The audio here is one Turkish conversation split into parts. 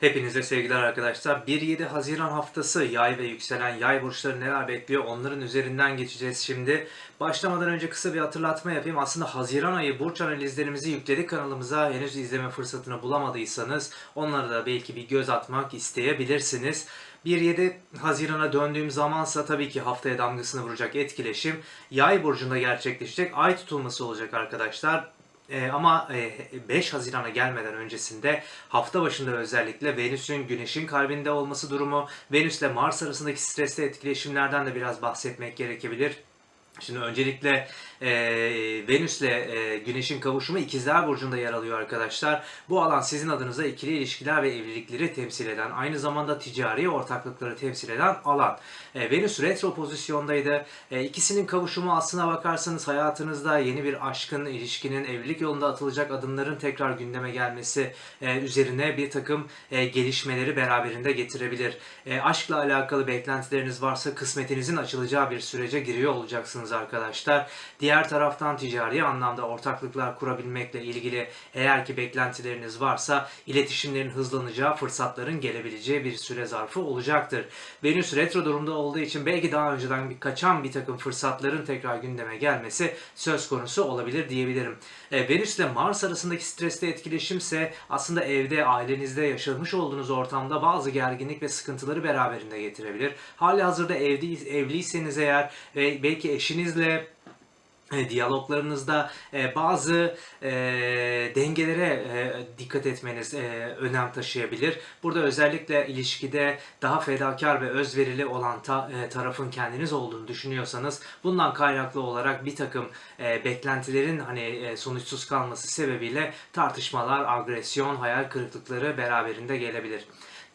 Hepinize sevgiler arkadaşlar. 1-7 Haziran haftası yay ve yükselen yay burçları neler bekliyor onların üzerinden geçeceğiz şimdi. Başlamadan önce kısa bir hatırlatma yapayım. Aslında Haziran ayı burç analizlerimizi yükledik kanalımıza. Henüz izleme fırsatını bulamadıysanız onlara da belki bir göz atmak isteyebilirsiniz. 1-7 Haziran'a döndüğüm zamansa tabii ki haftaya damgasını vuracak etkileşim yay burcunda gerçekleşecek. Ay tutulması olacak arkadaşlar. Ee, ama e, 5 Haziran'a gelmeden öncesinde hafta başında özellikle Venüs'ün Güneş'in kalbinde olması durumu, Venüs ile Mars arasındaki stresli etkileşimlerden de biraz bahsetmek gerekebilir. Şimdi öncelikle e, Venüs ile e, Güneş'in kavuşumu İkizler Burcu'nda yer alıyor arkadaşlar. Bu alan sizin adınıza ikili ilişkiler ve evlilikleri temsil eden, aynı zamanda ticari ortaklıkları temsil eden alan. E, Venüs retro pozisyondaydı. E, ikisinin kavuşumu aslına bakarsanız hayatınızda yeni bir aşkın, ilişkinin, evlilik yolunda atılacak adımların tekrar gündeme gelmesi e, üzerine bir takım e, gelişmeleri beraberinde getirebilir. E, aşkla alakalı beklentileriniz varsa kısmetinizin açılacağı bir sürece giriyor olacaksınız arkadaşlar. Diğer taraftan ticari anlamda ortaklıklar kurabilmekle ilgili eğer ki beklentileriniz varsa iletişimlerin hızlanacağı, fırsatların gelebileceği bir süre zarfı olacaktır. Venüs retro durumda olduğu için belki daha önceden bir kaçan bir takım fırsatların tekrar gündeme gelmesi söz konusu olabilir diyebilirim. E, Venüs ile Mars arasındaki stresli etkileşimse aslında evde, ailenizde yaşamış olduğunuz ortamda bazı gerginlik ve sıkıntıları beraberinde getirebilir. Hali hazırda evli, evliyseniz eğer ve belki eşinizle e, diyaloglarınızda e, bazı e, dengelere dikkat etmeniz önem taşıyabilir. Burada özellikle ilişkide daha fedakar ve özverili olan ta- tarafın kendiniz olduğunu düşünüyorsanız bundan kaynaklı olarak bir takım beklentilerin hani sonuçsuz kalması sebebiyle tartışmalar, agresyon, hayal kırıklıkları beraberinde gelebilir.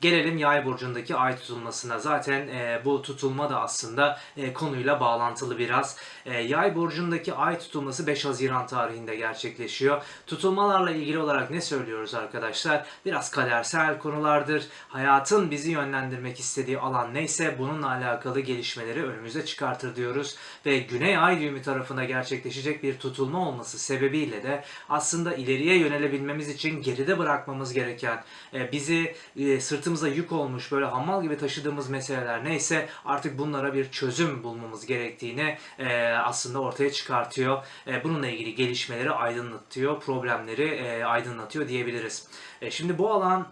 Gelelim yay burcundaki ay tutulmasına. Zaten e, bu tutulma da aslında e, konuyla bağlantılı biraz. E, yay burcundaki ay tutulması 5 Haziran tarihinde gerçekleşiyor. Tutulmalarla ilgili olarak ne söylüyoruz arkadaşlar? Biraz kadersel konulardır. Hayatın bizi yönlendirmek istediği alan neyse bununla alakalı gelişmeleri önümüze çıkartır diyoruz. Ve Güney Ay düğümü tarafına gerçekleşecek bir tutulma olması sebebiyle de aslında ileriye yönelebilmemiz için geride bırakmamız gereken, e, bizi e, sırtımıza yük olmuş böyle hammal gibi taşıdığımız meseleler neyse artık bunlara bir çözüm bulmamız gerektiğini e, aslında ortaya çıkartıyor. E, bununla ilgili gelişmeleri aydınlatıyor, problemleri e, aydınlatıyor diyebiliriz. E, şimdi bu alan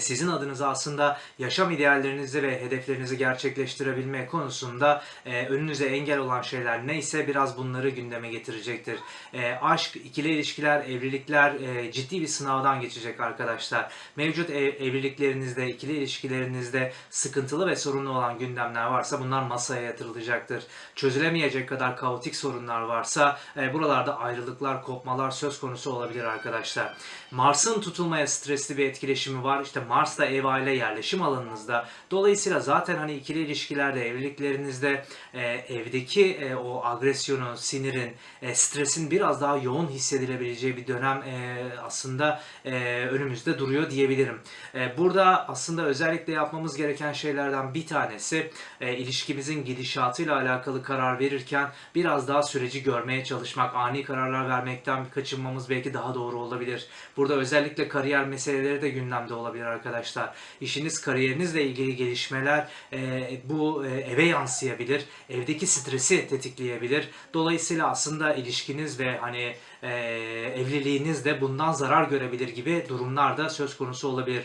sizin adınıza aslında yaşam ideallerinizi ve hedeflerinizi gerçekleştirebilme konusunda e, önünüze engel olan şeyler neyse biraz bunları gündeme getirecektir. E, aşk, ikili ilişkiler, evlilikler e, ciddi bir sınavdan geçecek arkadaşlar. Mevcut ev, evliliklerinizde, ikili ilişkilerinizde sıkıntılı ve sorunlu olan gündemler varsa bunlar masaya yatırılacaktır. Çözülemeyecek kadar kaotik sorunlar varsa e, buralarda ayrılıklar, kopmalar söz konusu olabilir arkadaşlar. Mars'ın tutulmaya stresli bir etkileşimi var. İşte Mars da ev aile yerleşim alanınızda. Dolayısıyla zaten hani ikili ilişkilerde, evliliklerinizde e, evdeki e, o agresyonun, sinirin, e, stresin biraz daha yoğun hissedilebileceği bir dönem e, aslında e, önümüzde duruyor diyebilirim. E, burada aslında özellikle yapmamız gereken şeylerden bir tanesi e, ilişkimizin gidişatıyla alakalı karar verirken biraz daha süreci görmeye çalışmak, ani kararlar vermekten kaçınmamız belki daha doğru olabilir. Burada özellikle kariyer meseleleri de gündemde olabilir arkadaşlar. İşiniz, kariyerinizle ilgili gelişmeler e, bu e, eve yansıyabilir. Evdeki stresi tetikleyebilir. Dolayısıyla aslında ilişkiniz ve hani e, evliliğiniz de bundan zarar görebilir gibi durumlar da söz konusu olabilir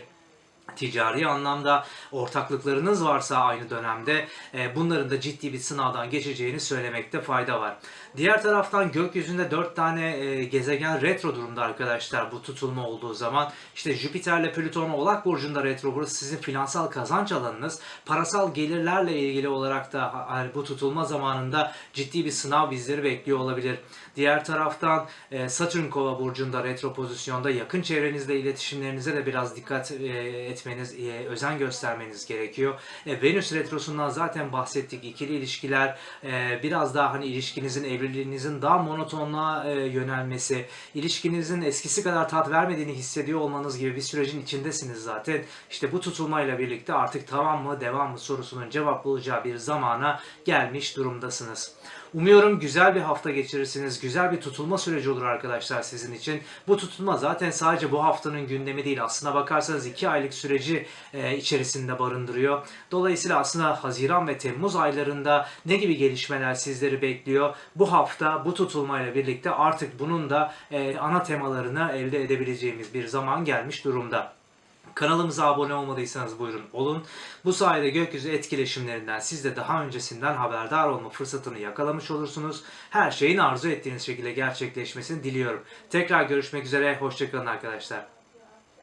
ticari anlamda ortaklıklarınız varsa aynı dönemde e, bunların da ciddi bir sınavdan geçeceğini söylemekte fayda var. Diğer taraftan gökyüzünde 4 tane e, gezegen retro durumda arkadaşlar bu tutulma olduğu zaman işte Jüpiter ile Plüton Oğlak Burcu'nda retro burası sizin finansal kazanç alanınız. Parasal gelirlerle ilgili olarak da hani bu tutulma zamanında ciddi bir sınav bizleri bekliyor olabilir. Diğer taraftan e, Satürn Kova Burcu'nda retro pozisyonda yakın çevrenizle iletişimlerinize de biraz dikkat e, etmeniz, e, özen göstermeniz gerekiyor. E, Venüs retrosundan zaten bahsettik. İkili ilişkiler e, biraz daha hani ilişkinizin, evliliğinizin daha monotonluğa yönelmesi, ilişkinizin eskisi kadar tat vermediğini hissediyor olmanız gibi bir sürecin içindesiniz zaten. İşte bu tutulmayla birlikte artık tamam mı, devam mı sorusunun cevap bulacağı bir zamana gelmiş durumdasınız. Umuyorum güzel bir hafta geçirirsiniz. Güzel bir tutulma süreci olur arkadaşlar sizin için. Bu tutulma zaten sadece bu haftanın gündemi değil. Aslına bakarsanız 2 aylık süreci e, içerisinde barındırıyor. Dolayısıyla aslında Haziran ve Temmuz aylarında ne gibi gelişmeler sizleri bekliyor? Bu hafta bu tutulmayla birlikte artık bunun da e, ana temalarını elde edebileceğimiz bir zaman gelmiş durumda. Kanalımıza abone olmadıysanız buyurun olun. Bu sayede gökyüzü etkileşimlerinden siz de daha öncesinden haberdar olma fırsatını yakalamış olursunuz. Her şeyin arzu ettiğiniz şekilde gerçekleşmesini diliyorum. Tekrar görüşmek üzere. Hoşçakalın arkadaşlar.